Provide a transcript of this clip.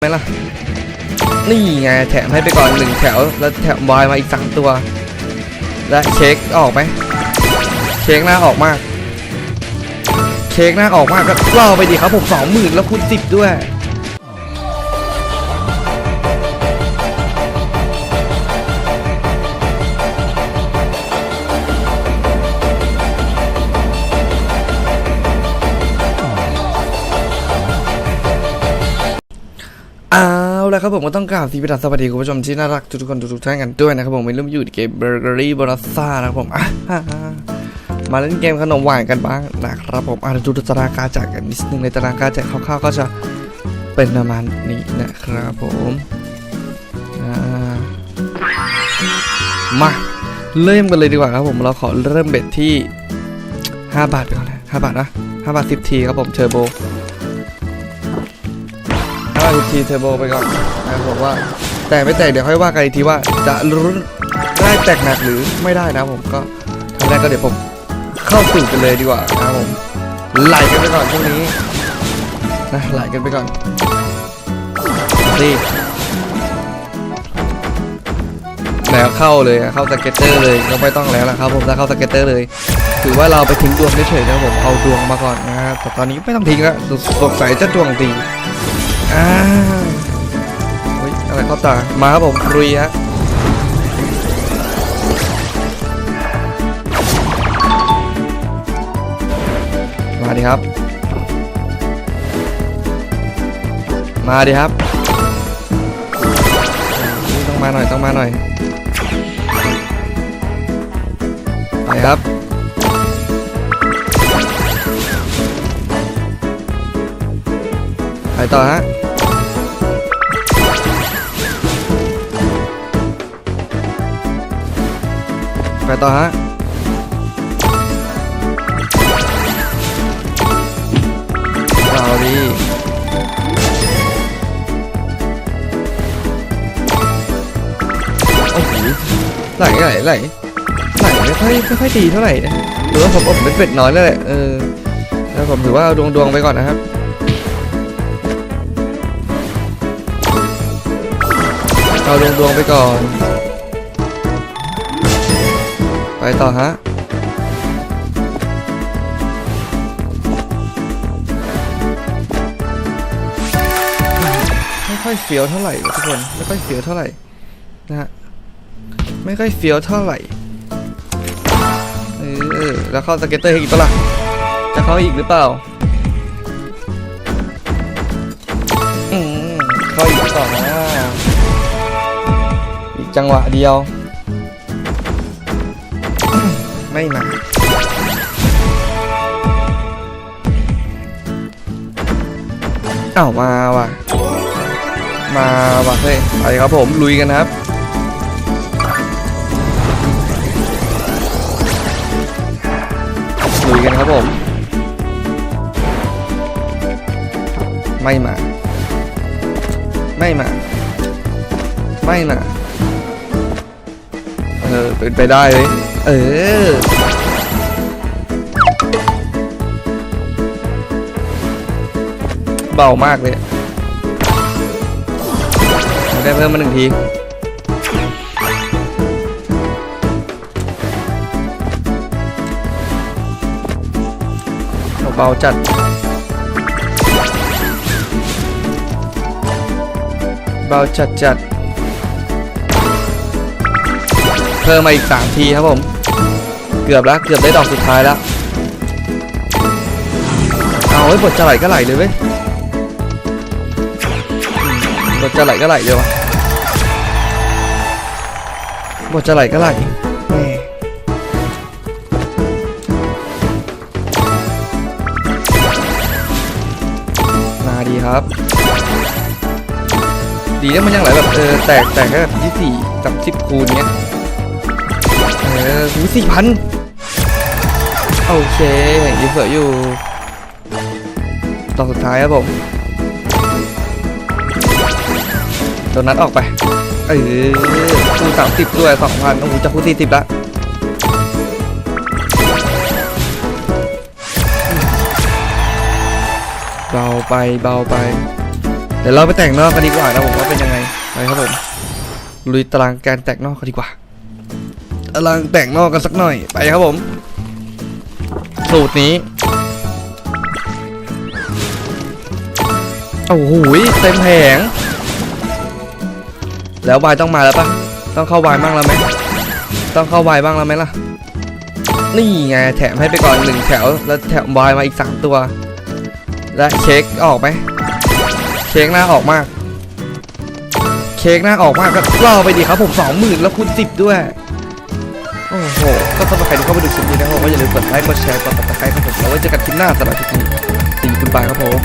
ไหมล่ะ นี่ไงแถมให้ไปก่อนหนึ่งแถว แล้วแถมบอยมาอีกสามตัว และเช็คออกไหม เช็คหน้าออกมาก เช็คหน้าออกมากก็ล่อไปดีครับผมสองหมื่นแล้วคูณสิบด้วย เอาละครับผมก็ต้องกล่าวสีพิธาสวัสดีคุณผู้ชมที่น่ารักทุกๆคนทุกๆท่านกันด้วยนะครับผมไม่ลืมอยู่ในเกมเบอร์เกอรี่บรัสซ่านะครับผมมาเล่นเกมขนมหวานกันบ้างนะครับผมอะดูตารางการแจกกันนิดนึงในตารางการแจกคร่าวๆก็จะเป็นประมาณนี้นะครับผมมาเริ่มกันเลยดีกว่าครับผมเราขอเริ่มเบ็ดที่ 5 บาทไปก่อนนะ5บาทนะ5บาท10ทีครับผมเทอร์โบ ทีเทอร์โบไปก่อนนะครับผมว่า แต่ไม่แตกเดี๋ยวค่อยว่ากันอีกทีว่าจะรุ้นได้แตกหนักหรือไม่ได้นะผมก็ทำแรกก็เดี๋ยวผมเข้าสู่กันเลยดีกว่านะครับผมไหลกันไปก่อนช่วงนี้นะไหลกันไปก่อนนี่แล้วเข้าเลยเข้าสเก็ตเตอร์เลยก็ไม่ต้องแล้วละครับผมถ้าเข้าสเก็ตเตอร์เลย ถือว่าเราไปทิ้งดวงเฉยๆนะผมเอาดวงมาก่อนนะครับแต่ตอนนี้ไม่ต้องทิ้งล้วสงสัยจะดวงดี อ่าเฮ้ยอะไรเข้าตา มาครับผมรุยฮะมาดิครับ มาดิครับ ต้องมาหน่อย ต้องมาหน่อยไปครับ ไปต่อฮะไปต่อฮะเอาดีโอ้โหไหลไหลไหลไหลไม่ค่อยไม่ค่อยดีเท่าไหร่นะหรือว่าผมผมเป็นเป็ดน้อยแล้วแหละเออแล้วผมถือว่าเอาดวงดวงไปก่อนนะครับ เอาดวงดวงๆไปก่อน ไปต่อฮะไม่ค่อยเฟี้ยวเท่าไหร่ทุกคนไม่ค่อยเฟี้ยวเท่าไหร่นะฮะไม่ค่อยเฟี้ยวเท่าไหร่เออแล้วเข้าสเก็ตเตอร์อีกปะล่ะจะเข้าอีกหรือเปล่าอืมเข้าอีกหรือเปล่านะอีก จังหวะเดียว ไม่มาอ้าวมาว่ะ มาว่ะเฮ้ยไปครับผมลุยกันครับลุยกันครับผม ไม่มา ไม่มา ไม่มาเออเป็นไปได้เลยเออเบามากเลยได้เพิ่มมาหนึ่งทีเบาจัดเบาจัดจัด เพิ่มมาอีกสามทีครับผม เกือบแล้วเกือบได้ดอกสุดท้ายแล้ว เอาไว้บทจะไหลก็ไหลเลยเว้ยบทจะไหลก็ไหลเลยวะบทจะไหลก็ไหลแหมมาดีครับ ดีนะมันยังไหลแบบเออแตกแตกแค่แบบที่สี่กับสิบคูณเนี้ย ออหูสี่พันโอเคยังเสืออยู่ตอนสุดท้ายครับผมโดนนัดออกไป เออคูสามสิบด้วยสองพันโอ้โหจะคูสี่สิบละเบาไปเบาไป เดี๋ยวเราไปแต่งนอกกันดีกว่านะผมว่าเป็นยังไง ไปครับผม ลุยตารางการแต่งนอกกันดีกว่า ตารางแต่งนอกกันสักหน่อยไปครับผม สูตรนี้โอ้โหเต็มแผง แล้ววายต้องมาแล้วปะต้องเข้าวายบ้างแล้วไหมต้องเข้าวายบ้างแล้วไหมล่ะ นี่ไงแถมให้ไปก่อนหนึ่งแถว แล้วแถมวายมาอีกสามตัว และเช็คออกไหมเช็คหน้าออกมาก เช็คหน้าออกมากก็ล่อไปดีครับผมสองหมื่นแล้วคูณสิบด้วย อ้โห ก็สำหรับใครที่เข้ามาดูคลิปนี้นะครับก็อย่าลืมกดไลค์กดแชร์กดติดตามครับผมแล้วไว้เจอกันคลิปหน้าสำหรับคลิปนี้ตีคุณบายครับผม